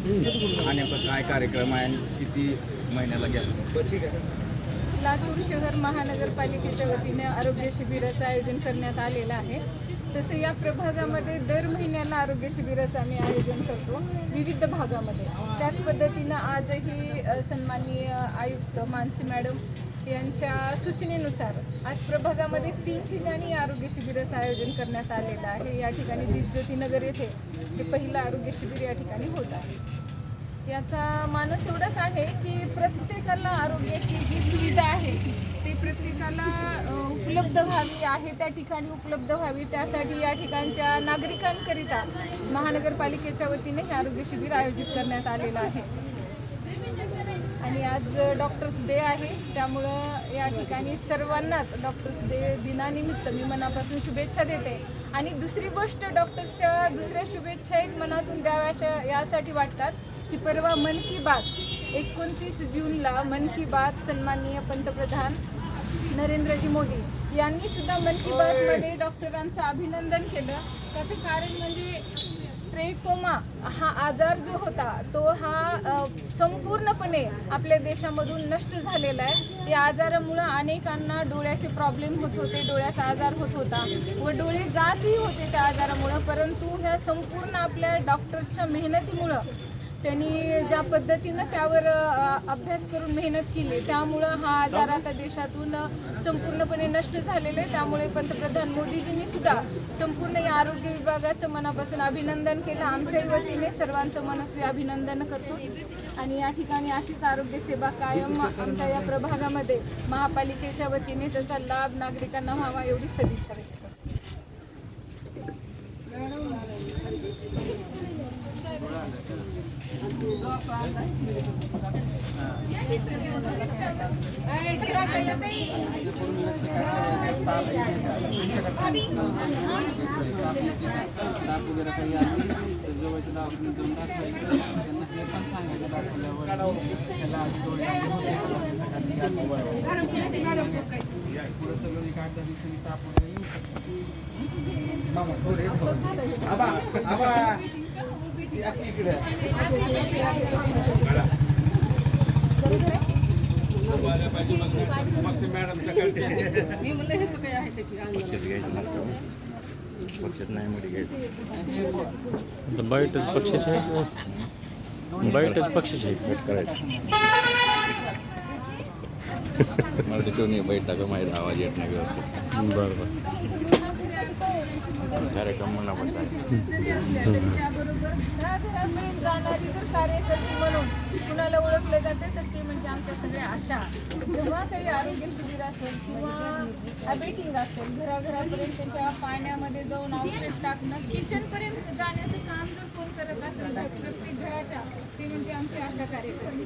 हा नेमका काय कार्यक्रम आहे आणि किती महिन्याला घ्या लातूर शहर महानगरपालिकेच्या वतीने आरोग्य शिबिराचं आयोजन करण्यात आलेलं आहे. तसं या प्रभागामध्ये दर महिन्याला आरोग्य शिबिराचं आम्ही आयोजन करतो विविध भागामध्ये. त्याच पद्धतीनं आजही सन्माननीय आयुक्त मानसी मॅडम यांच्या सूचनेनुसार आज प्रभागामध्ये तीन ठिकाणी आरोग्य शिबिराचं आयोजन करण्यात आलेलं आहे. या ठिकाणी दीपज्योतीनगर येथे हे पहिलं आरोग्य शिबिर या ठिकाणी होत आहे. याचा मानस एवढाच आहे की प्रत्येकाला आरोग्याची जी सुविधा आहे ती प्रत्येकाला उपलब्ध व्हावी आहे त्या ठिकाणी उपलब्ध व्हावी. त्यासाठी या ठिकाणच्या नागरिकांकरिता महानगरपालिकेच्या वतीने हे आरोग्य शिबिर आयोजित करण्यात आलेलं आहे. आणि आज डॉक्टर्स डे आहे. त्यामुळं या ठिकाणी सर्वांनाच डॉक्टर्स डे दिनानिमित्त मी मनापासून शुभेच्छा देते. आणि दुसरी गोष्ट डॉक्टर्सच्या दुसऱ्या शुभेच्छा एक मनातून द्याव्याशा यासाठी वाटतात की परवा मन की बात एकोणतीस जूनला मन की बात सन्माननीय पंतप्रधान नरेंद्रजी मोदी यांनी सुद्धा मन की बातमध्ये डॉक्टरांचं अभिनंदन केलं. त्याचं कारण म्हणजे ट्रेकोमा हा आजार जो होता तो हा संपूर्णपणे आपल्या देशामधून नष्ट झालेला आहे. या आजारामुळं अनेकांना डोळ्याचे प्रॉब्लेम होत होते डोळ्याचा आजार होत होता व डोळे जातही होते त्या आजारामुळं. परंतु ह्या संपूर्ण आपल्या डॉक्टर्सच्या मेहनतीमुळं त्यांनी ज्या पद्धतीनं त्यावर अभ्यास करून मेहनत केली त्यामुळं हा आजार आता देशातून संपूर्णपणे नष्ट झालेला आहे. त्यामुळे पंतप्रधान मोदीजींनी सुद्धा संपूर्ण या आरोग्य विभागाचं मनापासून अभिनंदन केलं. आमच्याही वतीने सर्वांचं मनस्वी अभिनंदन करतो. आणि या ठिकाणी अशीच आरोग्य सेवा कायम आमच्या या प्रभागामध्ये महापालिकेच्या वतीने त्याचा लाभ नागरिकांना व्हावा एवढी सदिच्छा आहे करतो वगैरे काही आली तर जवळच्या दवाखान्यात जाऊन दाखवायचं त्यांना हे पण सांगायचं दाखवल्यावर त्याला सगळं एक आठ दहा दिवसांनी ताप वगैरे येऊ शकतो. इकडे. बाईटच पक्षाचे आहेत. बाईटच पक्षाचे आहेत. करायचं मला तिथून बाईट टाका माहीत आवाज येत नाही व्यवस्थित. बरं बरं कार्यक्रम म्हणा पडता त्याबरोबर घराघरापर्यंत जाणारी जर कार्यकर्ती म्हणून कुणाला ओळखलं जाते तर ते म्हणजे आमच्या सगळ्या आशा. जेव्हा काही आरोग्य शिबिर असेल किंवा अबेटिंग असेल घराघरापर्यंत त्याच्या पाण्यामध्ये जाऊन औषध टाकणं किचनपर्यंत जाण्याचं काम जर कोण करत असेल तर प्रत्येक घराच्या ते म्हणजे आमची आशा कार्यक्रम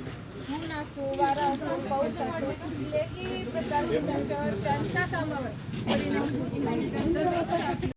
ऊन असो वारा असो पाऊस असो कुठल्याही प्रकारचे त्यांच्यावर त्यांच्या कामावर परिणाम होत नाही